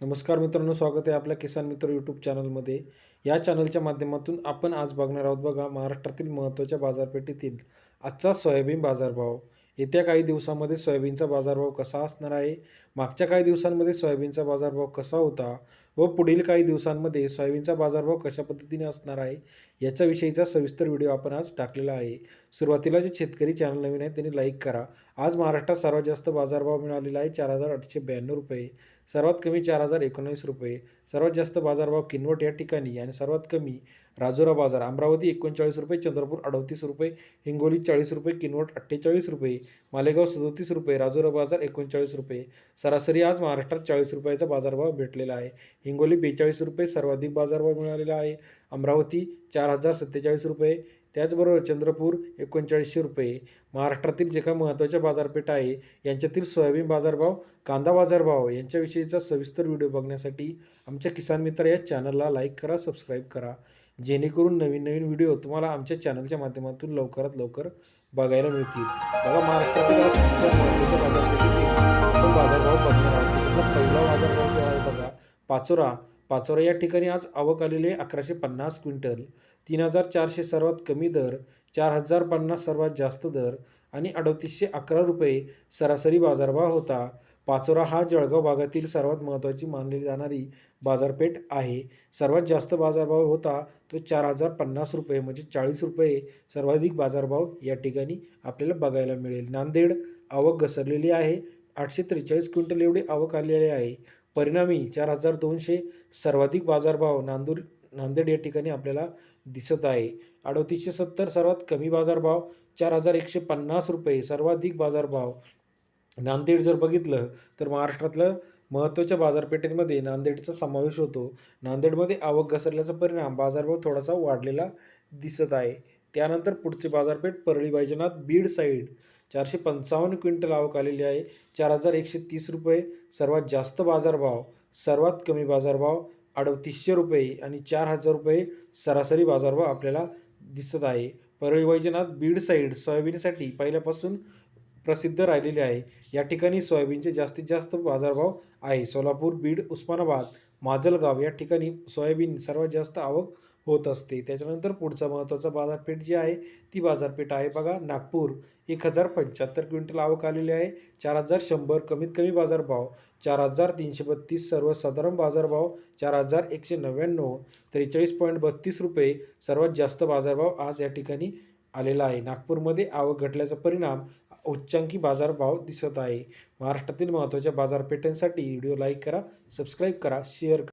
नमस्कार मित्रांनो स्वागत आहे आपल्या किसान मित्र यूट्यूब चॅनलमध्ये या चॅनलच्या माध्यमातून आपण आज बघणार आहोत बघा महाराष्ट्रातील महत्त्वाच्या बाजारपेठेतील आजचा सोयाबीन बाजारभाव. येत्या काही दिवसामध्ये सोयाबीनचा बाजारभाव कसा असणार आहे? मागच्या काही दिवसांमध्ये सोयाबीनचा बाजारभाव कसा होता? व पुढील काही दिवसांमध्ये सोयाबीनचा बाजारभाव कशा पद्धतीने असणार आहे याच्याविषयीचा सविस्तर व्हिडिओ आपण आज टाकलेला आहे. सुरुवातीला जे शेतकरी चॅनल नवीन आहे त्यांनी लाईक करा. आज महाराष्ट्रात सर्वात जास्त बाजारभाव मिळालेला आहे चार हजार आठशे ब्याण्णव रुपये. सर्वात कमी चार हजार एकोणवीस रुपये. सर्वात जास्त बाजारभाव किनवट या ठिकाणी आणि सर्वात कमी राजुरा बाजार अमरावती एकोणचाळीस रुपये चंद्रपूर अडतीस रुपये हिंगोली चाळीस रुपये किनवट अठ्ठेचाळीस रुपये मालेगाव सदोतीस रुपये राजुरा बाजार एकोणचाळीस रुपये. सरासरी आज महाराष्ट्रात चाळीस रुपयाचा बाजारभाव भेटलेला आहे. हिंगोली बेचाळीस रुपये सर्वाधिक बाजारभाव मिळालेला आहे. अमरावती चार हजार सत्तेचाळीस रुपये त्याचबरोबर चंद्रपूर एकोणचाळीसशे रुपये. महाराष्ट्रातील जे काही महत्त्वाच्या बाजारपेठ आहे यांच्यातील सोयाबीन बाजारभाव कांदा बाजारभाव यांच्याविषयीचा सविस्तर व्हिडिओ बघण्यासाठी आमच्या किसान मित्र या चॅनलला लाईक करा सबस्क्राईब करा. जेणेकरून नवीन नवीन व्हिडिओ तुम्हाला आमच्या चॅनलच्या माध्यमातून लवकरात लवकर बघायला मिळतील. बघा महाराष्ट्रातील महत्त्वाच्या बाजारभाव बघणार आहोत. पाचोरा पाचोरा या ठिकाणी आज आवक आलेली आहे. अकराशे पन्नास क्विंटल तीन हजार चारशे सर्वात कमी दर चार हजार पन्नास सर्वात जास्त दर आणि अडतीसशे अकरा रुपये सरासरी बाजारभाव होता. पाचोरा हा जळगाव भागातील सर्वात महत्त्वाची मानली जाणारी बाजारपेठ आहे. सर्वात जास्त बाजारभाव होता तो चार हजार पन्नास रुपये म्हणजे चाळीस रुपये सर्वाधिक बाजारभाव या ठिकाणी आपल्याला बघायला मिळेल. नांदेड आवक घसरलेली आहे. आठशे त्रेचाळीस क्विंटल एवढी आवक आलेली आहे. परिणामी चार हजार दोनशे सर्वाधिक बाजारभाव नांदूर नांदेड या ठिकाणी आपल्याला दिसत आहे. अडतीसशे सत्तर सर्वात कमी बाजारभाव चार हजार एकशे पन्नास रुपये सर्वाधिक बाजारभाव. नांदेड जर बघितलं तर महाराष्ट्रातलं महत्त्वाच्या बाजारपेठेमध्ये नांदेडचा समावेश होतो. नांदेडमध्ये आवक घसरल्याचा परिणाम बाजारभाव थोडासा वाढलेला दिसत आहे. त्यानंतर पुढचे बाजारपेठ परळी वैजनाथ बीड साईड. चारशे पंचावन्न क्विंटल आवक आलेली आहे. चार हजार एकशे तीस रुपये सर्वात जास्त बाजारभाव सर्वात कमी बाजारभाव अडतीसशे रुपये आणि चार हजार रुपये सरासरी बाजारभाव आपल्याला दिसत आहे. परळी वैजनाथ बीड साईड सोयाबीनसाठी पहिल्यापासून प्रसिद्ध राहिलेले आहे. या ठिकाणी सोयाबीनचे जास्तीत जास्त बाजारभाव आहे. सोलापूर बीड उस्मानाबाद माजलगाव या ठिकाणी सोयाबीन सर्वात जास्त आवक होत असते. त्याच्यानंतर पुढचा महत्त्वाचा बाजारपेठ जी आहे ती बाजारपेठ आहे बघा नागपूर. एक हजार पंच्याहत्तर क्विंटल आवक आलेली आहे. चार हजार शंभर कमीत कमी बाजारभाव चार हजार तीनशे बत्तीस सर्वसाधारण बाजारभाव चार हजार एकशे नव्याण्णव. त्रेचाळीस पॉईंट बत्तीस रुपये सर्वात जास्त बाजारभाव आज या ठिकाणी आलेला आहे. नागपूरमध्ये आवक घटल्याचा परिणाम उच्चांकी बाजारभाव दिसत आहे. महाराष्ट्रातील महत्त्वाच्या बाजारपेठांसाठी व्हिडिओ लाईक करा सबस्क्राईब करा शेअर करा.